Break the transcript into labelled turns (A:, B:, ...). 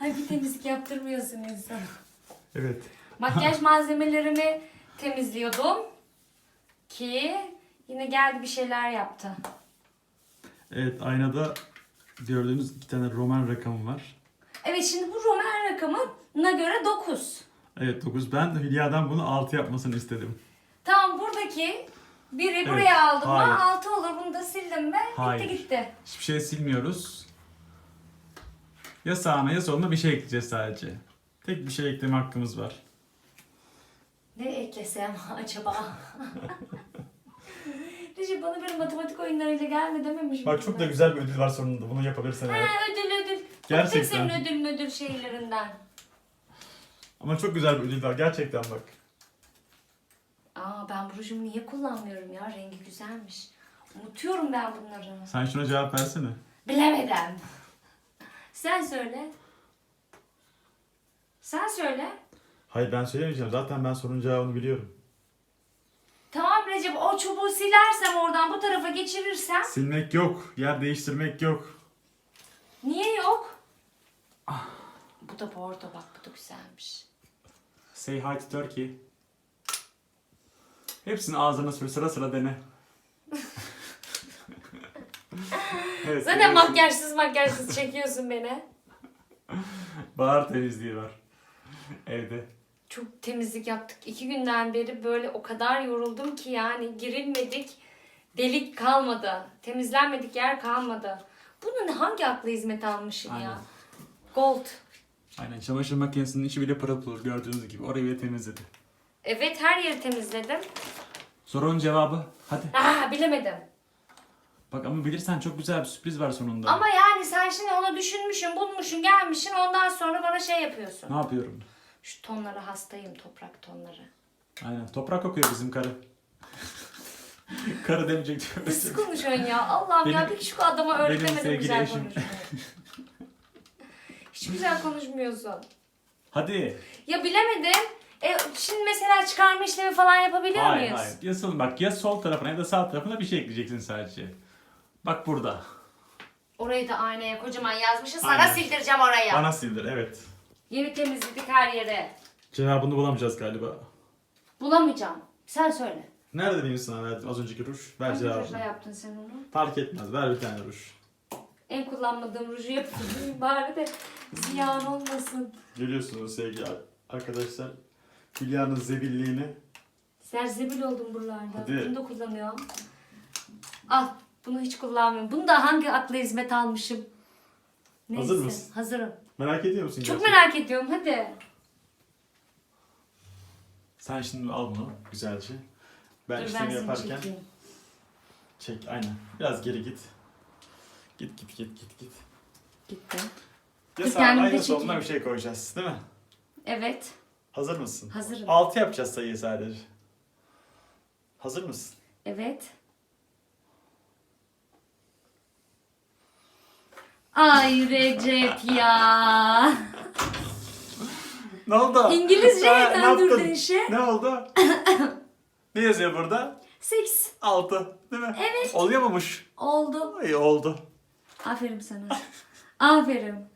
A: Ay bir temizlik yaptırmıyorsun insan.
B: Evet.
A: Makyaj malzemelerimi temizliyordum. Ki yine geldi bir şeyler yaptı.
B: Evet aynada gördüğünüz iki tane roman rakamı var.
A: Evet şimdi bu Roman rakamına göre 9.
B: Evet 9. Ben de Hülya'dan bunu 6 yapmasını istedim.
A: Tamam buradaki biri buraya aldım mı
B: hayır.
A: 6 olur. Bunu da sildim mi?
B: Hayır.
A: Gitti gitti.
B: Hiçbir şey silmiyoruz. Ya sağına ya soluna bir şey ekleyeceğiz sadece. Tek bir şey ekleme hakkımız var.
A: Ne eklesem acaba? Recep bana bir matematik oyunlarıyla gelme dememiş
B: Bak çok da güzel bir ödül var sonunda. Bunu yapabilirsen
A: Ha, ödül ödül.
B: Gerçekten.
A: Tek senin ödül ödül şeylerinden.
B: Ama çok güzel bir ödül var gerçekten bak.
A: Aa ben bu rujumu niye kullanmıyorum ya? Rengi güzelmiş. Unutuyorum ben bunları.
B: Sen şuna cevap versene.
A: Bilemedim. Sen söyle. Sen söyle.
B: Hayır ben söylemeyeceğim. Zaten ben sorunun cevabını biliyorum.
A: Tamam Recep o çubuğu silersem oradan bu tarafa geçirirsem
B: Silmek yok. Yer değiştirmek yok.
A: niye yok? Bu da bordo bak bu da güzelmiş.
B: Say hi to Turkey. Hepsini ağzına sür sıra sıra dene. evet,
A: Zaten
B: biliyorsun.
A: makyajsız makyajsız çekiyorsun beni.
B: Bahar temizliği var. Evde.
A: Çok temizlik yaptık. İki günden beri böyle o kadar yoruldum ki yani girilmedik. Delik kalmadı. Temizlenmedik yer kalmadı. Bunun hangi akla hizmet almışım
B: Aynen.
A: ya? Gold.
B: Aynen çamaşır makinesinin içi bile pırıl pırıl gördüğünüz gibi. Orayı bile temizledi.
A: Evet her yeri temizledim.
B: Sorunun cevabı. Hadi.
A: Aa bilemedim.
B: Bak ama bilirsen çok güzel bir sürpriz var sonunda.
A: Ama yani sen şimdi onu düşünmüşsün, bulmuşsun, gelmişsin ondan sonra bana şey yapıyorsun.
B: Ne yapıyorum?
A: Şu tonlara hastayım, toprak tonları.
B: Aynen. Toprak kokuyor bizim karı. karı demeyecek diyor.
A: Nasıl konuşuyorsun ya? Allah'ım ya
B: Benim-
A: bir şu adama öğretemedim
B: sevgili
A: güzel
B: eşim.
A: konuşmayı. Hiç güzel konuşmuyorsun.
B: Hadi.
A: Ya bilemedim. E, şimdi mesela çıkarma işlemi falan yapabiliyor
B: Hayır
A: muyuz?
B: hayır. Ya sol, bak ya sol tarafına ya da sağ tarafına bir şey ekleyeceksin sadece. Bak burada.
A: Orayı da aynaya kocaman yazmışız. Sana
B: Aynen.
A: sildireceğim orayı.
B: Bana sildir evet.
A: Yeni temizledik her yere.
B: Cevabını bulamayacağız galiba.
A: Bulamayacağım. Sen söyle.
B: Nerede benim sana verdim az önceki ruj? Ver
A: Hangi rujla
B: cevabını.
A: yaptın sen onu?
B: Fark etmez. Ver bir tane ruj.
A: En kullanmadığım ruju yapayım bari de ziyan olmasın.
B: Görüyorsunuz sevgili ar- arkadaşlar. Hülya'nın zebilliğini.
A: Serzebil oldum buralarda.
B: Hadi.
A: Bunu da kullanıyorum. Al. Bunu hiç kullanmıyorum. Bunu da hangi akla hizmet almışım?
B: Hazır mısın?
A: Hazırım.
B: Merak ediyor musun?
A: Çok
B: gerçekten?
A: merak ediyorum. Hadi.
B: Sen şimdi al bunu güzelce. Ben
A: Dur
B: işlemi
A: ben seni
B: yaparken
A: çekeyim.
B: çek aynen. Biraz geri git. Git git git git git.
A: Gitti.
B: Ya
A: Dur,
B: sağ
A: kendimi de
B: aynı soluna bir şey koyacağız değil mi?
A: Evet.
B: Hazır mısın?
A: Hazırım.
B: 6 yapacağız sayıyı sadece. Hazır mısın?
A: Evet. Ay Recep ya.
B: Ne oldu?
A: İngilizce
B: Ha, ne
A: neden
B: yaptın?
A: durdun işe?
B: Ne oldu? ne yazıyor burada?
A: Six.
B: 6 değil mi?
A: Evet.
B: Oluyor muymuş?
A: Oldu.
B: İyi oldu.
A: Aferin sana. Aferin.